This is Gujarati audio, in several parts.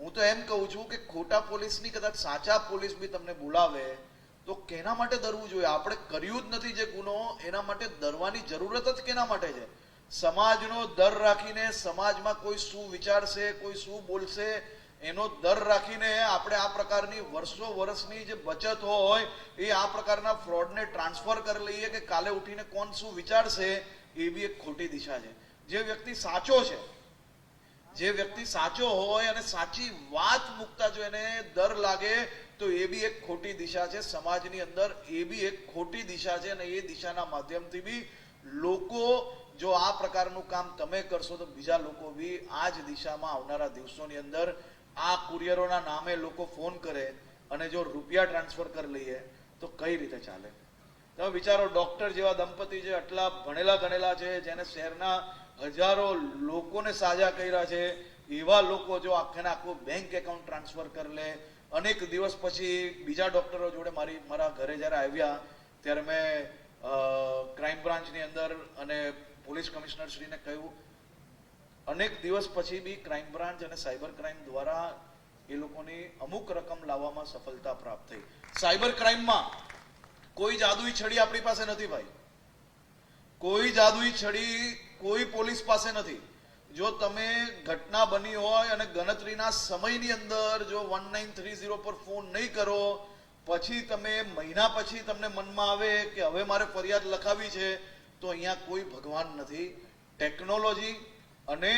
હું તો એમ કહું છું કે ખોટા પોલીસની કદાચ સાચા પોલીસ બી તમને બોલાવે, તો કેના માટે ડરવું જોઈએ? આપણે કર્યું જ નથી જે ગુનો, એના માટે ડરવાની જરૂરત જ કેના માટે છે? સમાજનો ડર રાખીને સમાજમાં કોઈ શું વિચારશે, કોઈ શું બોલશે, એનો દર રાખીને આપણે આ પ્રકારની વર્ષો વર્ષની જે બચત હોય, એ આ પ્રકારના ફ્રોડને ટ્રાન્સફર કરી લઈએ કે કાલે ઉઠીને કોણ શું વિચારશે, એ બી એક ખોટી દિશા છે. જે વ્યક્તિ સાચો છે જે વ્યક્તિ સાચો હોય અને સાચી વાત મૂકતા જો એને ડર લાગે, તો એ બી એક ખોટી દિશા છે. સમાજની અંદર એ બી એક ખોટી દિશા છે અને એ દિશાના માધ્યમથી બી લોકો જો આ પ્રકારનું કામ તમે કરશો, તો બીજા લોકો બી આ જ દિશામાં આવનારા દિવસોની અંદર આ કુરિયરોના નામે લોકો ફોન કરે અને જો રૂપિયા ટ્રાન્સફર કરી લઈએ, તો કઈ રીતે ચાલે? તમે વિચારો, ડોક્ટર જેવા દંપતી છે, આટલા ભણેલા ગણેલા છે, જેને શહેરના હજારો લોકોને સાજા કર્યા છે, એવા લોકો જો આખેને આખું બેંક એકાઉન્ટ ટ્રાન્સફર કરી લે. અનેક દિવસ પછી બીજા ડોક્ટરો જોડે મારી, મારા ઘરે જ્યારે આવ્યા, ત્યારે મેં ક્રાઇમ બ્રાન્ચની અંદર અને પોલીસ કમિશનર શ્રીને કહ્યું, અનેક દિવસ પછી બી ક્રાઇમ બ્રાન્ચ અને સાયબર ક્રાઇમ દ્વારા એ લોકોની અમુક રકમ લાવવામાં સફળતા પ્રાપ્ત થઈ. સાયબર ક્રાઇમમાં કોઈ જાદુઈ છડી આપણી પાસે નથી ભાઈ. કોઈ જાદુઈ છડી કોઈ પોલીસ પાસે નથી. જો તમે ઘટના બની હોય અને ગણતરીના સમયની અંદર જો વન નાઇન થ્રી ઝીરો પર ફોન નહીં કરો, પછી તમે મહિના પછી તમને મનમાં આવે કે હવે મારે ફરિયાદ લખાવી છે, તો અહીંયા કોઈ ભગવાન નથી. ટેકનોલોજી અને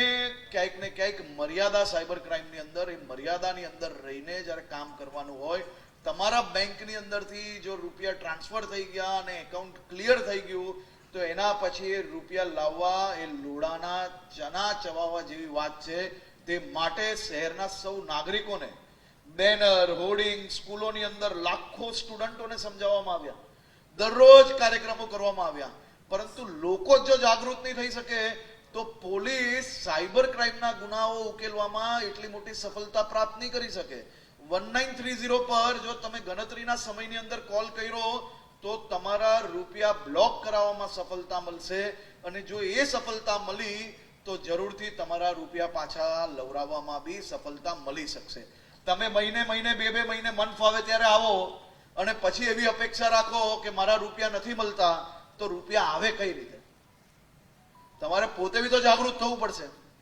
ક્યાંક ને ક્યાંક મર્યાદા સાયબર ક્રાઇમની અંદર, એ મર્યાદાની અંદર રહીને જ્યારે કામ કરવાનું હોય તમારા બેંકની અંદરથી જો રૂપિયા ટ્રાન્સફર થઈ ગયા અને એકાઉન્ટ ક્લિયર થઈ ગયું, તો એના પછી રૂપિયા લાવવા એ લોડાના ચના ચવાવા જેવી વાત છે. તે માટે શહેરના સૌ નાગરિકોને, બેનર, હોર્ડિંગ, સ્કૂલોની અંદર લાખો સ્ટુડન્ટોને સમજાવવામાં આવ્યા. દરરોજ કાર્યક્રમો કરવામાં આવ્યા. પરંતુ લોકો જો જાગૃત નહીં થઈ શકે, તો પોલીસ સાયબર ક્રાઇમના ગુનાઓ ઉકેલવામાં એટલી મોટી સફળતા પ્રાપ્ત નહીં કરી શકે. વન નાઇન થ્રી ઝીરો પર જો તમે ગણતરીના સમયની અંદર કોલ કર્યો, તો તમારા રૂપિયા બ્લોક કરાવવામાં સફળતા મળશે. અને જો એ સફળતા મળી, તો જરૂરથી તમારા રૂપિયા પાછા લવરાવવામાં બી સફળતા મળી શકશે. તમે મહિને મહિને, બે બે મહિને મન ફાવે ત્યારે આવો, અને પછી એવી અપેક્ષા રાખો કે મારા રૂપિયા નથી મળતા, તો રૂપિયા આવે કઈ રીતે? તમારે પોતે બી તો જાગૃત થવું પડશે.